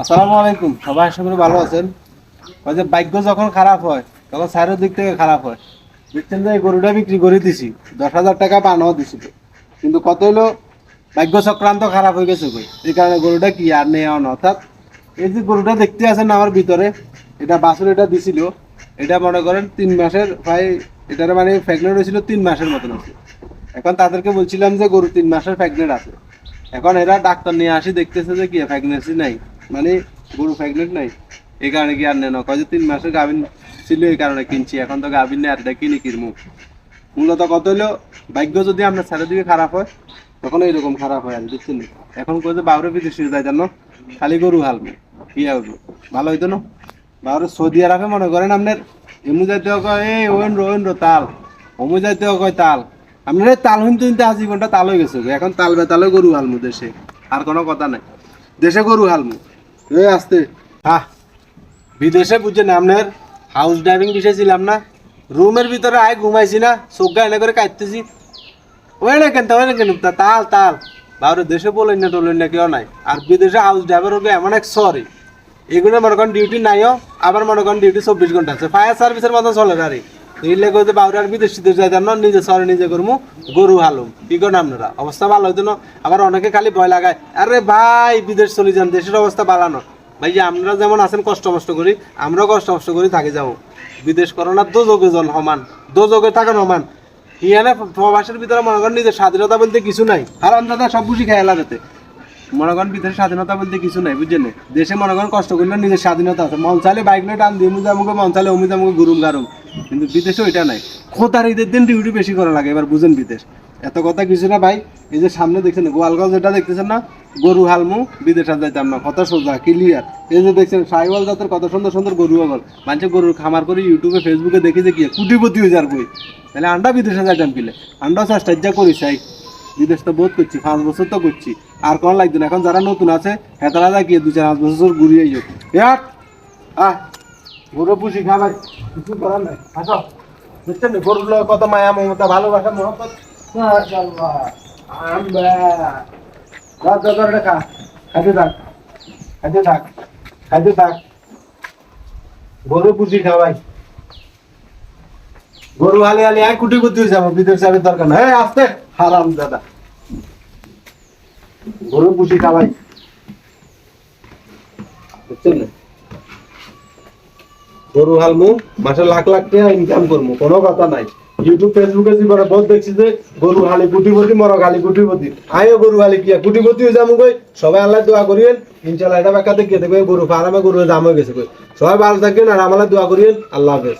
আসসালামু আলাইকুম। সবাই আশা করি ভালো আছেন। ওই যে ভাগ্য যখন খারাপ হয়, তখন স্যারের দিক থেকে খারাপ হয়। দেখছেন যে গরুটা বিক্রি করে দিছি। দশ হাজার টাকা পানাও দিছিল কিন্তু কত হলো ভাগ্য চক্রান্ত খারাপ হয়ে গেছে কই এই কারণে গরুটা কি আর নেওয়া না অর্থাৎ এই যে গরুটা দেখতে আছেন আমার ভিতরে, এটা বাছুর এটা দিছিল। এটা মনে করেন তিন মাসের প্রায় এটার মানে প্রেগনেন্ট হয়েছিল তিন মাসের মতন আছে এখন তাদেরকে বলছিলাম যে গরু তিন মাসের প্রেগনেন্ট আছে। এখন এরা ডাক্তার নিয়ে আসি, দেখতেছে যে কি প্রেগনেন্সি নাই। মানে গরু প্রেগনেন্ট নাই। এই কারণে কি আর নেন? কয় যে তিন মাসে গাভিন ছিল, এই কারণে কিনছি। এখন তো গাভিন নেই, আর এটা কিনি কিনবো। মূলত কত হলো ভাগ্য যদি আপনার ছেলের দিকে খারাপ হয় তখন এইরকম খারাপ হয়, আর বুঝছেন এখন যে বাবুরে বিদেশে যায়, জানো? খালি গরু হালবে, কি হবে ভালো হইতো না? বাবুরে সৌদি আরবে মনে করেন আপনার এমু যাইতে কয়, এই, ওয়েন রো ওয়েন রো, তাল। অমু যাইতে কয়, তাল। আপনার তাল হইতে হইতে আজীবনটা তাল হয়ে গেছে এখন তাল বেতালে গরু হালমু দেশে। আর কোনো কথা নাই। দেশে গরু হালমু। এই আসতে। হ্যাঁ বিদেশে বুঝছেন আপনার? হাউস ড্রাইভিং বিষয় ছিলাম না। রুমের ভিতরে আয় ঘুমাইছি না। চোখা এনে করে কাটতেছি ওই না কেন, ওই না কেন? তাল তাল। বাবরে দেশে বলেন না, টলেন না, কেউ নাই। আর বিদেশে হাউস ড্রাইভার হবে এমন এক সরি এগুলো মনে করেন ডিউটি নাইও আবার মনে করেন ডিউটি চব্বিশ ঘণ্টা আছে। ফায়ার সার্ভিসের মতন চলে গাড়ি এইলে কইতে বাবুরে আর বিদেশ টিদেশ যাইতাম না নিজে সরে নিজে করমু গরু হালুম। কি করেন আপনারা? অবস্থা ভালো হইতো না। আবার অনেকে খালি ভয় লাগায়, আরে ভাই, বিদেশ চলে যান, দেশের অবস্থা বাড়ানো ভাই আমরা যেমন আছেন, কষ্ট মষ্ট করি, আমরাও কষ্ট মষ্ট করি, থাকি যাব বিদেশ করোনা দো যোগে জন সমান দো যোগে থাকেন সমান। ইয়ানে প্রবাসের ভিতরে মনে করেন, নিজের স্বাধীনতা বলতে কিছু নাই। আর অন্তত সব খুশি খেয়ে লাগাতে মনে করেন ভিতরে স্বাধীনতা বলতে কিছু নাই, বুঝছেন? দেশে মনে করেন, কষ্ট করলে নিজের স্বাধীনতা আছে। মন চাইলে বাইক নিয়ে টান দিয়ে মুজে আমাকে মন চাইলে অমিত আমাকে গুরুম গারুম কিন্তু বিদেশে ওইটা নাই। খোতার ঈদের দিন ডিউটি বেশি করা লাগে, এবার বুঝেন বিদেশ। এত কথা কিছু না ভাই, এই যে সামনে দেখছেন, গোয়ালগঞ্জ যেটা দেখতেছেন না, গরু হালমু, বিদেশে যাইতাম না কত সোজা ক্লিয়ার এই যে দেখছেন সাইওয়াল জাতের কত সুন্দর সুন্দর গরু আগল মানুষের গরুর খামার করে ইউটিউবে ফেসবুকে দেখি যে কি, কুটিপতি হয়ে যার বই তাহলে আন্ডা বিদেশে যাইতাম কিলে আন্ডা চেষ্টা করি, চাই। বিদেশ তো বোধ করছি, পাঁচ বছর তো করছি। আর কোন লাগবে না, এখন যারা নতুন আছে, হেতারা যা গিয়ে দু চার পাঁচ বছর ঘুরিয়ে ইয়ার আহ। গরু পুষি খাবার কিছু করার নাই। আসো। বুঝছেন গরুর লগে কত মায়া, মমতা, ভালোবাসা, মহব্বত? খা। খাইতে থাক। খাইতে থাক। খাইতে থাক। গরু পুষি খাওয়াই গরু হালি হালি, আয় কুটি কুটি যাব। বিদেশ যাবে দরকার এই, আসতে। হারাম দাদা গরু পুষি খাওয়াই বুঝছেন না গরু হালমু, মাসে লাখ লাখ টাকা ইনকাম করব কোনো কথা নাই। ইউটিউব ফেসবুকে জীবনে বহুত দেখছি যে গরু হালি কুটিপতি মর হালি কুটিপতি আয়ো গরু হালি কিয়া? কুটিপতি হয়ে যাব কই? সবাই আল্লাহ দোয়া করিয়েন ইনশাল্লাহ এটা ব্যাখ্যা দেখে দেখবে গরু ফার্মে গরু দাম হয়ে গেছে কই। সবাই ভালো থাকবেন আর আমার দোয়া করিয়েন, আল্লাহ হাফেজ।